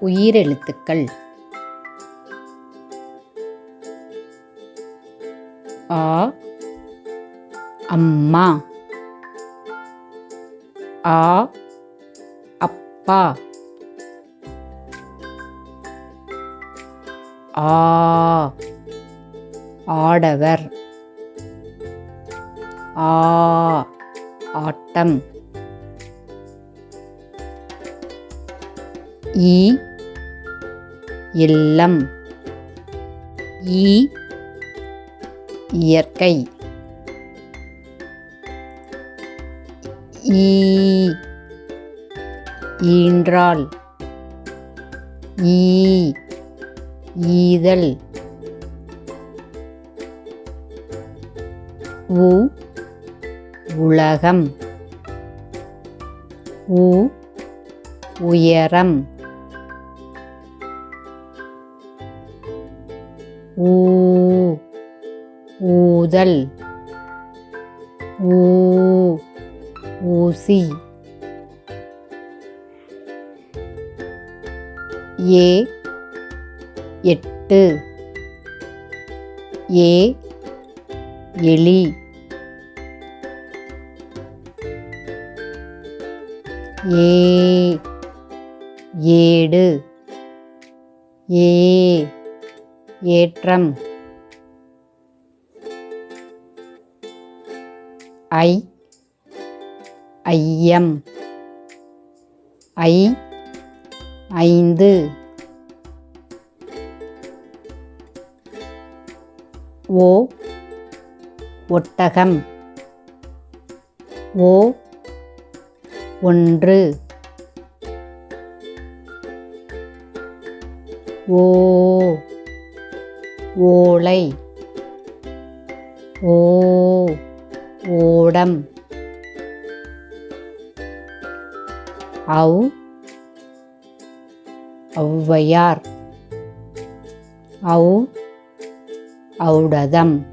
உயிரெழுத்துக்கள். ஆ அம்மா. ஆ அப்பா. ஆ ஆடவர். ஆ ஆட்டம். ஈ இல்லம். ஈ இயற்கை. ஈ ஈன்றால். ஈ ஈதல். உ உலகம். உ உயரம். ஊ ஊதல். ஊ ஊசி. ஏ எட்டு. ஏ எலி. ஏ ஏடு. ஏ ஏற்றம். ஐ. ஐயம். ஐ. ஐந்து. ஓ. ஒட்டகம். ஓ. ஒன்று. ஓ. ஓலை. ஓ ஓடம். ஔ ஔவையார். ஔ ஔடதம்.